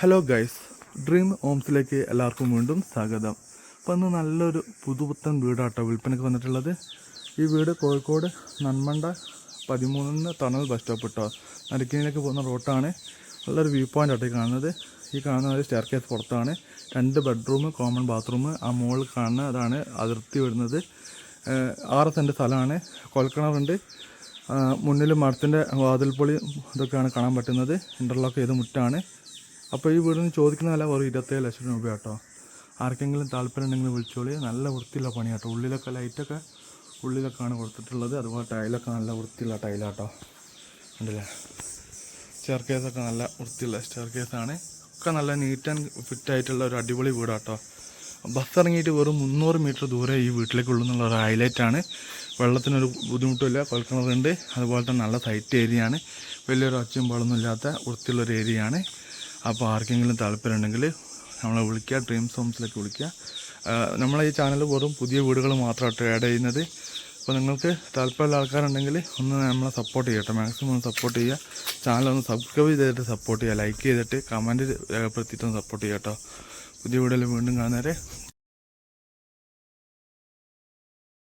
Hello guys dream ഹോംസിലേക്ക് എല്ലാവർക്കും വീണ്ടും സ്വാഗതം. അപ്പോൾ ഇന്ന് നല്ലൊരു പുതുപുത്തൻ വീടാട്ടോ വിൽപ്പനയ്ക്ക് വന്നിട്ടുള്ളത്. ഈ വീട് കോഴിക്കോട് നന്മണ്ട പതിമൂന്നിന് തണൽ ബസ് സ്റ്റോപ്പ് ഇട്ടോ നരക്കീനിലേക്ക് പോകുന്ന റോട്ടാണ്. നല്ലൊരു വ്യൂ പോയിന്റ് ആട്ടോ കാണുന്നത്. ഈ കാണുന്ന ഒരു സ്റ്റെയർ കേസ് പുറത്താണ്. രണ്ട് ബെഡ്റൂം കോമൺ ബാത്റൂം ആ മുകളിൽ കാണുന്ന അതാണ് അതിർത്തി വരുന്നത്. ആറ് സെന്റ് സ്ഥലമാണ്. കൊൽക്കിണറുണ്ട് മുന്നിൽ മരത്തിന്റെ വാതിൽപ്പൊളി ഇതൊക്കെയാണ് കാണാൻ പറ്റുന്നത്. ഇന്റർലോക്ക് ചെയ്ത മുറ്റാണ്. അപ്പോൾ ഈ വീടിന് ചോദിക്കുന്ന വില വെറും ഇരുപത്തേഴ് ലക്ഷം രൂപ കേട്ടോ ആർക്കെങ്കിലും താല്പര്യം ഉണ്ടെങ്കിൽ വിളിച്ചോളി. നല്ല വൃത്തിയുള്ള പണി കേട്ടോ ഉള്ളിലൊക്കെ ലൈറ്റൊക്കെ ഉള്ളിലൊക്കെയാണ് കൊടുത്തിട്ടുള്ളത്. അതുപോലെ ടൈലൊക്കെ നല്ല വൃത്തിയുള്ള ടൈലാട്ടോ ഉണ്ടല്ലേ സ്റ്റെയർ കേസൊക്കെ നല്ല വൃത്തിയുള്ള സ്റ്റെയർ കേസാണ് ഒക്കെ നല്ല നീറ്റ് ആൻഡ് ഫിറ്റ് ആയിട്ടുള്ള ഒരു അടിപൊളി വീടാട്ടോ ബസ് ഇറങ്ങിയിട്ട് വെറും മുന്നൂറ് മീറ്റർ ദൂരെ ഈ വീട്ടിലേക്കുള്ളൂ എന്നുള്ള ഒരു ഹൈലൈറ്റ് ആണ്. വെള്ളത്തിനൊരു ബുദ്ധിമുട്ടില്ല കൊൽക്കിണറുണ്ട്. അതുപോലെ തന്നെ നല്ല സൈറ്റ് ഏരിയയാണ് വലിയൊരു ഒച്ചയും പാളൊന്നും ഇല്ലാത്ത വൃത്തിയുള്ളൊരു ഏരിയ ആണ്. അപ്പോൾ ആർക്കെങ്കിലും താല്പര്യമുണ്ടെങ്കിൽ നമ്മളെ വിളിക്കുക ഡ്രീംസ് ഹോംസിലേക്ക് വിളിക്കുക. നമ്മളെ ഈ ചാനൽ വെറും പുതിയ വീടുകൾ മാത്രമായിട്ട് ആഡ് ചെയ്യുന്നത്. അപ്പോൾ നിങ്ങൾക്ക് താല്പര്യമുള്ള ആൾക്കാരുണ്ടെങ്കിൽ ഒന്ന് നമ്മളെ സപ്പോർട്ട് ചെയ്യട്ടെ. മാക്സിമം ഒന്ന് സപ്പോർട്ട് ചെയ്യുക. ചാനൽ ഒന്ന് സബ്സ്ക്രൈബ് ചെയ്തിട്ട് സപ്പോർട്ട് ചെയ്യുക. ലൈക്ക് ചെയ്തിട്ട് കമന്റ് രേഖപ്പെടുത്തിയിട്ട് ഒന്ന് സപ്പോർട്ട് ചെയ്യാം കേട്ടോ. പുതിയ വീഡിയോയിൽ വീണ്ടും കാണുന്നവരെ